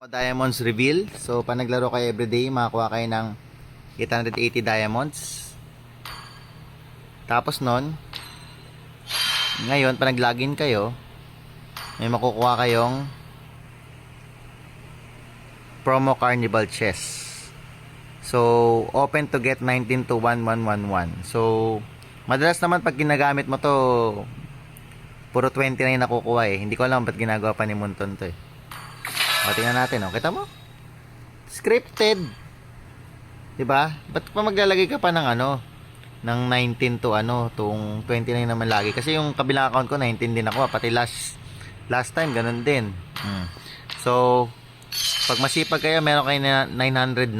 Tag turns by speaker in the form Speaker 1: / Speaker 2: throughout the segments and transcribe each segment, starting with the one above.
Speaker 1: Diamonds reveal. So, pag naglaro kayo everyday, makakuha kayo ng 880 diamonds. Tapos nun, ngayon, pag nag-login kayo, may makukuha kayong promo carnival chess. So, open to get 19 to 1111. So, madalas naman pag ginagamit mo to, puro 20 na yung nakukuha eh. Hindi ko alam ba't ginagawa pa ni Munton to eh. O, tingnan natin, oh. Kita mo? Scripted. 'Di ba? Ba't pa maglalagay ka pa ng ano? Ng 19 to ano, tong 29 naman lagi. Kasi yung kabilang account ko, 19 din ako. ah. Pati last, last time, ganun din. Hmm. So, pag masipag kayo, meron kayo na 909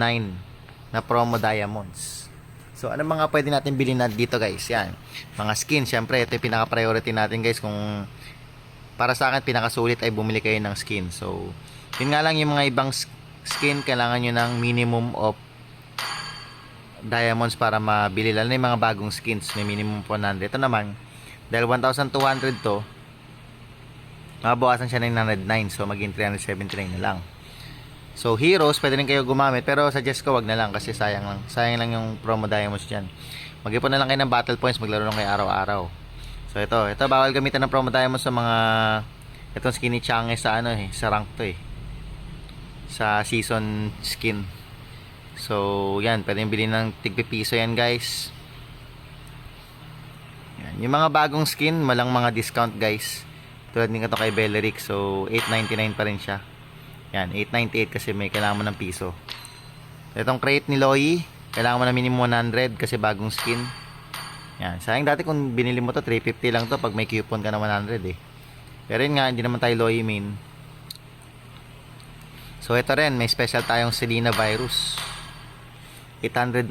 Speaker 1: na promo diamonds. So, ano mga pwede natin bilhin na dito, guys? Yan. Mga skin, syempre, ito yung pinaka-priority natin, guys. Kung para sa akin, pinakasulit ay bumili kayo ng skin. So, yun nga lang yung mga ibang sk- skin, kailangan nyo ng minimum of diamonds para mabili. Lalo na yung mga bagong skins, may minimum 100. Ito naman, dahil 1,200 to, mabawasan siya ng 909. So, maging 379 na lang. So, heroes, pwede rin kayo gumamit. Pero, suggest ko, wag na lang kasi sayang lang. Sayang lang yung promo diamonds dyan. Mag-ipon na lang kayo ng battle points, maglaro lang kayo araw-araw. So, ito. Ito, bawal gamitan ng promo diamonds sa mga itong skinny change sa ano eh, sa rank to eh. Sa season skin. So, yan. Pwede yung bilhin ng tigpipiso yan, guys. Yan. Yung mga bagong skin, malang mga discount, guys. Tulad din ito kay Belleric. So, 8.99 pa rin siya. Yan, 8.98 kasi may kailangan mo ng piso. Itong crate ni Loy, kailangan mo na minimum 100 kasi bagong skin. Yan, sayang dati kung binili mo to 350 lang to pag may coupon ka na 100 eh. Pero yun nga, hindi naman tayo Loy main. So ito rin, may special tayong Selena Virus. 899.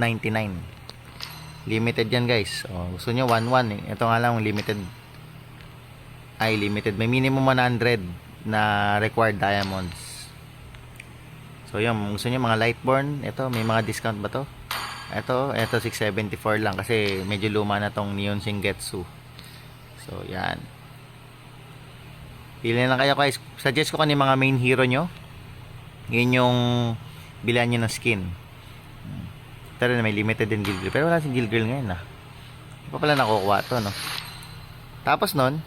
Speaker 1: Limited yan guys. O, gusto nyo 1-1 eh. Ito nga lang limited. Ay, limited. May minimum 100 na required diamonds. So yun, gusto nyo mga Lightborn, ito, may mga discount ba to? Ito, ito 674 lang kasi medyo luma na tong Neon Shingetsu. So yan. Pili lang kayo guys. Suggest ko kani mga main hero nyo. Yun yung bilan nyo ng skin. Pero na may limited din Girl. Pero wala si Girl ngayon ah. Hindi pa pala nakukuha to no. Tapos nun,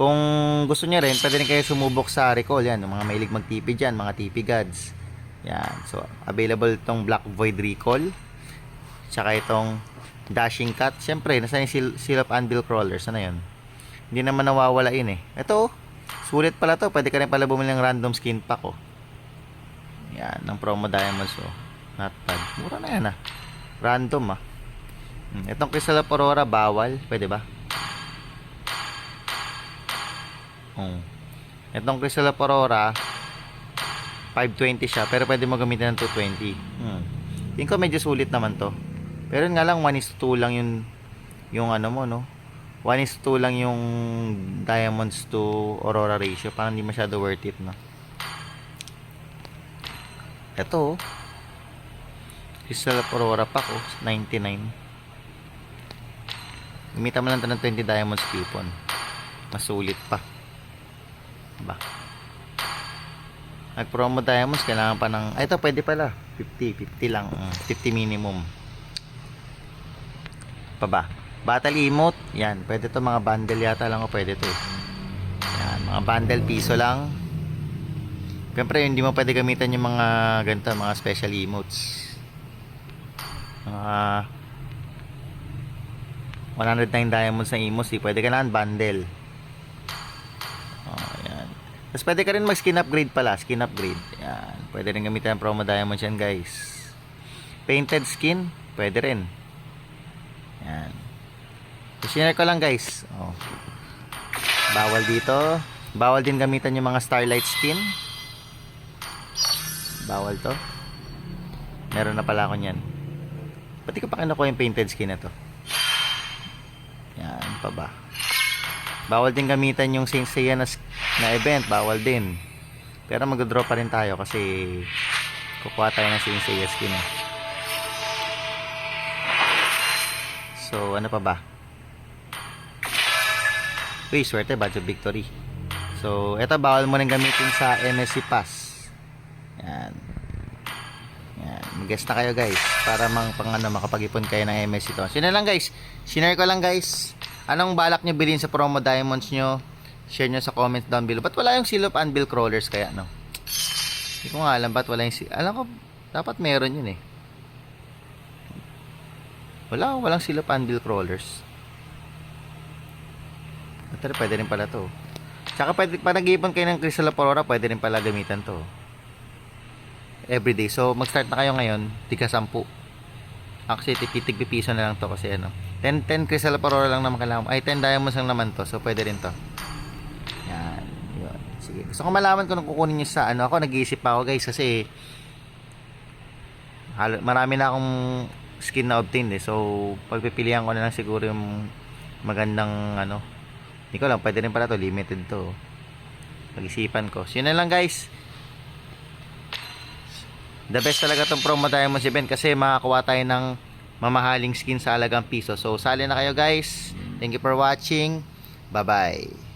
Speaker 1: kung gusto niya rin, pwede rin kayo sumubok sa recall. Yan, mga mahilig mag-TP dyan, mga TP gods. Yan. So, available itong Black Void Recall. Tsaka itong Dashing Cut. Siyempre, nasa yung Seal, Seal of Anvil Crawler. Sana yun? Hindi naman nawawala yun eh. Ito, oh. sulit pala to. Pwede ka rin pala bumili ng random skin pack, oh. Yan, ng promo diamonds, oh. Not bad. Mura na yan, ah. Random, ah. Hmm, Itong Crystal of Aurora, bawal. Pwede ba? Oh. Itong Crystal of Aurora, 520 siya, pero pwede mo gamitin ng 220. Hmm. Tingin ko medyo sulit naman to. Pero nga lang, 1 is to 2 lang yung, yung ano mo, no? 1 is to 2 lang yung diamonds to Aurora ratio. Parang hindi masyado worth it, no? Ito, oh. Crystal of Aurora pack, oh. 99. Gamitan mo lang ito ng 20 diamonds coupon. Masulit pa. Ba? Nag-promo diamonds, kailangan pa ng... Ay, ito, pwede pala. 50, 50 lang. Mm, 50 minimum. Pa ba? Battle emote, yan. Pwede to mga bundle yata lang o pwede to. Yan, mga bundle piso lang. Siyempre, hindi mo pwede gamitan yung mga ganito, mga special emotes. Mga 109 diamonds na emotes, di pwede ka na bundle. Oh, yan. Tapos pwede ka rin mag skin upgrade pala, skin upgrade. Yan. Pwede rin gamitin ang promo diamonds yan, guys. Painted skin, pwede rin. Yan. Share ko lang, guys. Oh. Bawal dito. Bawal din gamitan yung mga starlight skin. Bawal to. Meron na pala ako niyan. Ba't di ko pa kinukuha yung painted skin na to? Yan pa ba? Bawal din gamitan yung Saint Seiya na, na event. Bawal din. Pero mag-draw pa rin tayo kasi kukuha tayo ng Saint Seiya skin. Eh. So, ano pa ba? Uy, swerte, badge of victory. So, eto bawal mo rin gamitin sa MSC Pass. Yan. Yan. Mag-guess na kayo guys. Para mang pang ano, makapag-ipon kayo ng MS ito. Sino lang guys. Sinare ko lang guys. Anong balak nyo bilhin sa promo diamonds nyo? Share nyo sa comments down below. Ba't wala yung seal of anvil crawlers kaya no? Hindi ko nga alam ba't wala yung seal. Alam ko, dapat meron yun eh. Wala, walang seal of anvil crawlers. Pero pwede rin pala to. Tsaka pwede, pa nag-iipon kayo ng Crystal of Aurora, pwede rin pala gamitan to. Everyday. So, mag-start na kayo ngayon, tiga 10. Actually, tipitig piso na lang to kasi ano. 10, 10 Crystal Aurora lang naman kailangan. Ay, 10 diamonds lang naman to. So, pwede rin to. Yan. Yun. Sige. Gusto ko malaman kung anong kukunin nyo sa ano. Ako, nag-iisip pa ako guys kasi halo, marami na akong skin na obtained eh. So, pagpipilian ko na lang siguro yung magandang ano. Hindi ko lang, pwede rin pala to. Limited to. Pag-isipan ko. So, yun na lang guys. The best talaga tong promo Diamonds event kasi makakuha tayo ng mamahaling skin sa alagang piso. So, sali na kayo guys. Thank you for watching. Bye-bye.